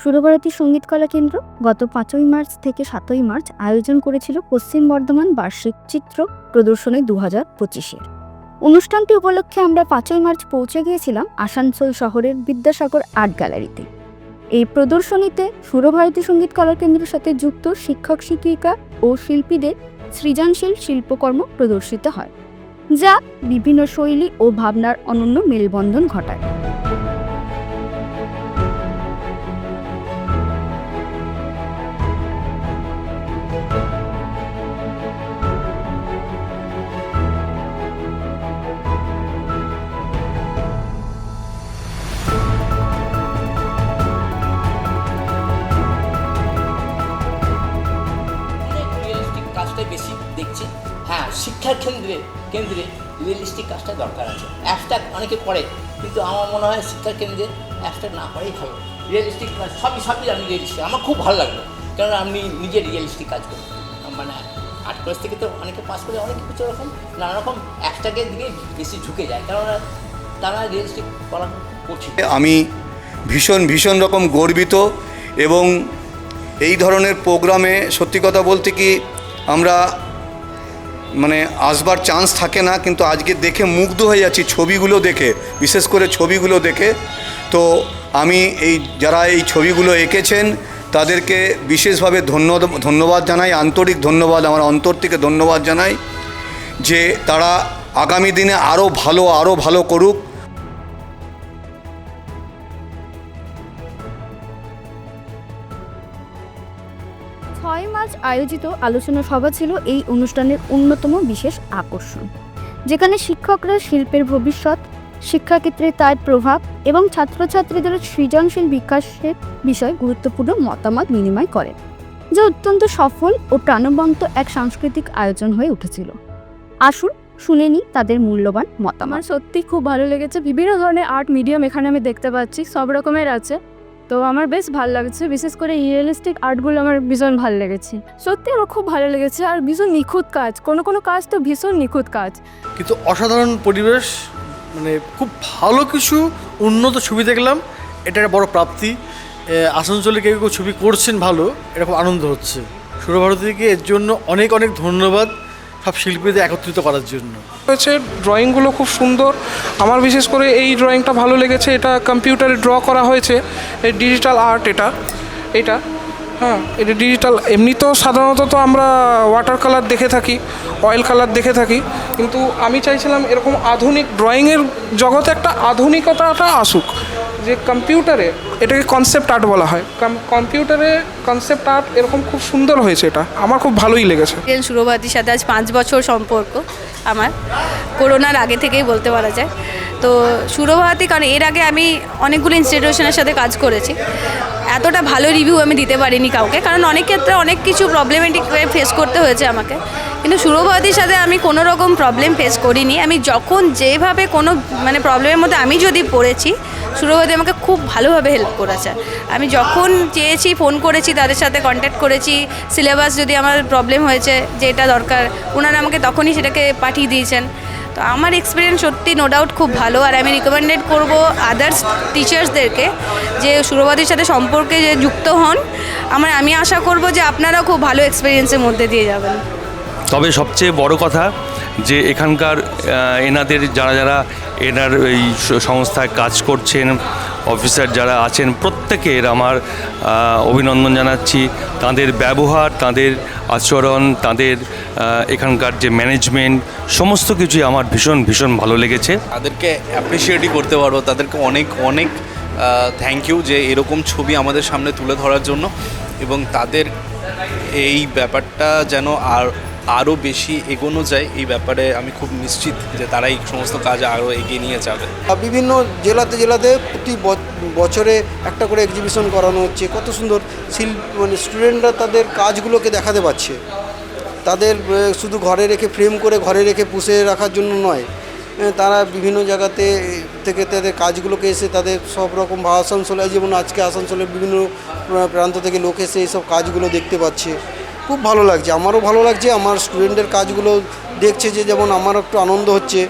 সুরভারতী সংগীত কলা কেন্দ্র গত পাঁচই মার্চ থেকে সাতই মার্চ আয়োজন করেছিল পশ্চিম বর্ধমান বার্ষিক চিত্র প্রদর্শনী দু হাজার পঁচিশের। অনুষ্ঠানটি উপলক্ষে আমরা পাঁচই মার্চ পৌঁছে গিয়েছিলাম আসানসোল শহরের বিদ্যাসাগর আর্ট গ্যালারিতে। এই প্রদর্শনীতে সুরভারতী সংগীত কলা কেন্দ্রের সাথে যুক্ত শিক্ষক শিক্ষিকা ও শিল্পীদের সৃজনশীল শিল্পকর্ম প্রদর্শিত হয়, যা বিভিন্ন শৈলী ও ভাবনার অনন্য মেলবন্ধন ঘটায়। হ্যাঁ শিক্ষার কেন্দ্রে কেন্দ্রে রিয়েলিস্টিক কাজটা দরকার আছে। অ্যাবস্ট্রাক্ট অনেকে করে কিন্তু আমার মনে হয় শিক্ষার কেন্দ্রে অ্যাবস্ট্রাক্ট না করেই ভালো। রিয়েলিস্টিক কাজ সবই সবই আমি রিয়েলিস্টিক আমার খুব ভালো লাগল। কারণ আমি নিজে রিয়েলিস্টিক কাজ করি। মানে আর্ট কলেজ থেকে তো অনেকে পাস করে, অনেক কিছু রকম নানা রকম অ্যাবস্ট্রাক্টের দিকে বেশি ঝুঁকে যায়। কেননা তারা রিয়েলিস্টিক করা করছে। আমি ভীষণ ভীষণ রকম গর্বিত এবং এই ধরনের প্রোগ্রামে সত্যি কথা বলতে কি আমরা মানে আসবার চান্স থাকে না, কিন্তু আজকে দেখে মুগ্ধ হয়ে যাচ্ছি ছবিগুলো দেখে, বিশেষ করে ছবিগুলো দেখে। তো আমি এই, যারা এই ছবিগুলো এঁকেছেন, তাদেরকে বিশেষভাবে ধন্য ধন্যবাদ জানাই, আন্তরিক ধন্যবাদ, আমার অন্তর থেকে ধন্যবাদ জানাই যে তারা আগামী দিনে আরও ভালো আরও ভালো করুক। ছয় মার্চ আয়োজিত আলোচনা সভা ছিল এই অনুষ্ঠানের অন্যতম বিশেষ আকর্ষণ। যেখানে শিক্ষকরা শিল্পের ভবিষ্যৎ, শিক্ষাক্ষেত্রে তার প্রভাব এবং ছাত্রছাত্রীদের সৃজনশীল বিকাশের বিষয়ে গুরুত্বপূর্ণ মতামত বিনিময় করেন, যা অত্যন্ত সফল ও প্রাণবন্ত এক সাংস্কৃতিক আয়োজন হয়ে উঠেছিল। আসুন শুনে নিই তাদের মূল্যবান মতামত। সত্যি খুব ভালো লেগেছে। বিভিন্ন ধরনের আর্ট মিডিয়াম এখানে আমি দেখতে পাচ্ছি। সব রকমের আছে। তো আমার বেশ ভালো লাগছে, বিশেষ করে রিয়েলিস্টিক আর্টগুলো আমার ভীষণ ভালো লেগেছে। সত্যি আমার খুব ভালো লেগেছে আর ভীষণ নিখুঁত কাজ, কোনো কোনো কাজ তো ভীষণ নিখুঁত কাজ। কিন্তু অসাধারণ পরিবেশ মানে খুব ভালো কিছু উন্নত ছবি দেখলাম এটা একটা বড় প্রাপ্তি। আসানসোলে কেউ কেউ ছবি করছেন ভালো এরকম আনন্দ হচ্ছে। সুরভারতীকে এর জন্য অনেক অনেক ধন্যবাদ। সব শিল্পীদের একত্রিত করার জন্য। হয়েছে ড্রয়িংগুলো খুব সুন্দর। আমার বিশেষ করে এই ড্রয়িংটা ভালো লেগেছে। এটা কম্পিউটারে ড্র করা হয়েছে। এই ডিজিটাল আর্ট এটা। এটা হ্যাঁ এটা ডিজিটাল এমনিতেও সাধারণত তো আমরা ওয়াটার কালার দেখে থাকি অয়েল কালার দেখে থাকি। কিন্তু আমি চাইছিলাম এরকম আধুনিক ড্রয়িংয়ের জগতে একটা আধুনিকতাটা আসুক। যে কম্পিউটারে এটাকে কনসেপ্ট আর্ট বলা হয়। কম্পিউটারে কনসেপ্ট আর্ট এরকম খুব সুন্দর হয়েছে এটা। আমার খুব ভালোই লেগেছে। সুরভাতির সাথে আজ পাঁচ বছর সম্পর্ক আমার। করোনার আগে থেকেই বলতে পারা যায়। তো সুরভাতি কারণ এর আগে আমি অনেকগুলো ইনস্টিটিউশনের সাথে কাজ করেছি। এতটা ভালো রিভিউ আমি দিতে পারিনি কাউকে, কারণ অনেক ক্ষেত্রে অনেক কিছু প্রবলেমেটিক ফেস করতে হয়েছে আমাকে। কিন্তু সুরভাতির সাথে আমি কোনো রকম প্রবলেম ফেস করিনি। আমি যখন যেভাবে কোনো মানে প্রবলেমের মধ্যে আমি যদি পড়েছি সুরভাতি আমাকে খুব ভালোভাবে হেল্প করেছে। আমি যখন চেয়েছি ফোন করেছি, তাদের সাথে কন্ট্যাক্ট করেছি সিলেবাস যদি আমার প্রবলেম হয়েছে, যে এটা দরকার ওনারা আমাকে তখনই সেটাকে পাঠিয়ে দিয়েছেন। তো আমার এক্সপিরিয়েন্স সত্যি নো ডাউট খুব ভালো, আর আমি রিকমেন্ডেড করব আদার্স টিচার্সদেরকে যে সুরভাতির সাথে সম্পর্কে যে যুক্ত হন। আমার, আমি আশা করব যে আপনারাও খুব ভালো এক্সপিরিয়েন্সের মধ্যে দিয়ে যাবেন। তবে সবচেয়ে বড় কথা যে এখানকার এনাদের যারা যারা এনার এই সংস্থায় কাজ করছেন, অফিসার যারা আছেন, প্রত্যেকের আমার অভিনন্দন জানাচ্ছি। তাদের ব্যবহার, তাদের আচরণ, তাদের এখানকার যে ম্যানেজমেন্ট, সমস্ত কিছুই আমার ভীষণ ভীষণ ভালো লেগেছে। তাদেরকে অ্যাপ্রিসিয়েটই করতে পারব। তাদেরকে অনেক অনেক থ্যাংক ইউ যে এরকম ছবি আমাদের সামনে তুলে ধরার জন্য। এবং তাদের এই ব্যাপারটা যেন আর আরও বেশি এগোনো যায়, এই ব্যাপারে আমি খুব নিশ্চিত যে তারা এই সমস্ত কাজ আরও এগিয়ে নিয়ে যাবে। বিভিন্ন জেলাতে জেলাতে প্রতি বছরে একটা করে এক্সিবিশন করানো হচ্ছে। কত সুন্দর শিল্প মানে স্টুডেন্টরা তাদের কাজগুলোকে দেখাতে পারছে। তাদের শুধু ঘরে রেখে ফ্রেম করে ঘরে রেখে পুষে রাখার জন্য নয়। তারা বিভিন্ন জায়গাতে থেকে তাদের কাজগুলোকে এসে তাদের সব রকম আসানসোলে, যেমন আজকে আসানসোলের বিভিন্ন প্রান্ত থেকে লোক এসে এইসব কাজগুলো দেখতে পাচ্ছে। খুব ভালো লাগছে। আমারও ভালো লাগছে, আমার স্টুডেন্টের কাজগুলো দেখছে যে যেমন আমার একটু আনন্দ হচ্ছে।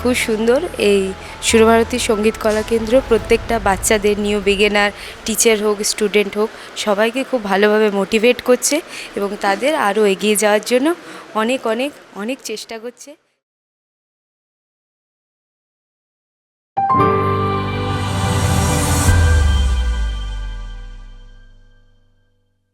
খুব সুন্দর, এই সুরভারতী সংগীত কলা কেন্দ্র প্রত্যেকটা বাচ্চাদের নিউ বিগেনার টিচার হোক স্টুডেন্ট হোক, সবাইকে খুব ভালোভাবে মোটিভেট করছে এবং তাদের আরও এগিয়ে যাওয়ার জন্য অনেক অনেক অনেক চেষ্টা করছে।